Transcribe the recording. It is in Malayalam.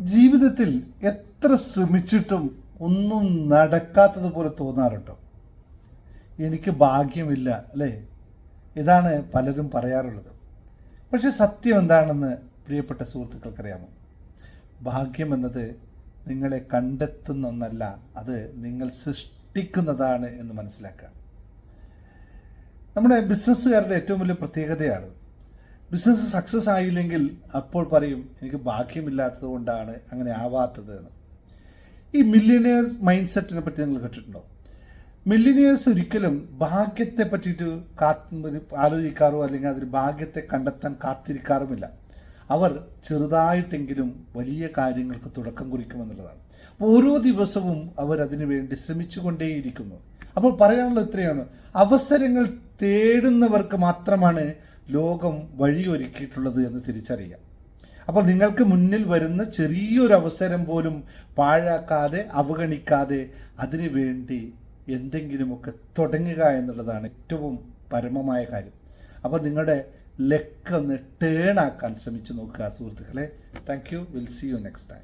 ജീവിതത്തിൽ എത്ര ശ്രമിച്ചിട്ടും ഒന്നും നടക്കാത്തതുപോലെ തോന്നാറുണ്ടോ? എനിക്ക് ഭാഗ്യമില്ല അല്ലേ? ഇതാണ് പലരും പറയാറുള്ളത്. പക്ഷെ സത്യം എന്താണെന്ന് പ്രിയപ്പെട്ട സുഹൃത്തുക്കൾക്കറിയാമോ? ഭാഗ്യം എന്നത് നിങ്ങളെ കണ്ടെത്തുന്ന ഒന്നല്ല അത് നിങ്ങൾ സൃഷ്ടിക്കുന്നതാണ് എന്ന് മനസ്സിലാക്കുക. നമ്മുടെ ബിസിനസ്സുകാരുടെ ഏറ്റവും വലിയ പ്രത്യേകതയാണ് ബിസിനസ് സക്സസ് ആയില്ലെങ്കിൽ അപ്പോൾ പറയും എനിക്ക് ഭാഗ്യമില്ലാത്തത് കൊണ്ടാണ് അങ്ങനെ ആവാത്തത് എന്ന്. ഈ മില്ലിനിയർ മൈൻഡ് സെറ്റിനെ പറ്റി നിങ്ങൾ കേട്ടിട്ടുണ്ടോ? മില്ലിനിയേഴ്സ് ഒരിക്കലും ഭാഗ്യത്തെ പറ്റിയിട്ട് കാത്ത് ആലോചിക്കാറോ അല്ലെങ്കിൽ അതിന് ഭാഗ്യത്തെ കണ്ടെത്താൻ കാത്തിരിക്കാറുമില്ല. അവർ ചെറുതായിട്ടെങ്കിലും വലിയ കാര്യങ്ങൾക്ക് തുടക്കം കുറിക്കുമെന്നുള്ളതാണ്. ഓരോ ദിവസവും അവർ അതിനു വേണ്ടി ശ്രമിച്ചുകൊണ്ടേയിരിക്കുന്നു. അപ്പോൾ പറയാനുള്ളത് ഇത്രയാണ്. അവസരങ്ങൾ തേടുന്നവർക്ക് മാത്രമാണ് ലോകം വഴിയൊരുക്കിയിട്ടുള്ളത് എന്ന് തിരിച്ചറിയാം അപ്പോൾ നിങ്ങൾക്ക് മുന്നിൽ വരുന്ന ചെറിയൊരു അവസരം പോലും പാഴാക്കാതെ അവഗണിക്കാതെ അതിനു വേണ്ടി എന്തെങ്കിലുമൊക്കെ തുടങ്ങുക എന്നുള്ളതാണ് ഏറ്റവും പരമമായ കാര്യം. അപ്പോൾ നിങ്ങളുടെ ലെക്ക് ഒന്ന് ടേൺ ആക്കാൻ ശ്രമിച്ചു നോക്കുക സുഹൃത്തുക്കളെ. Thank you will see you next time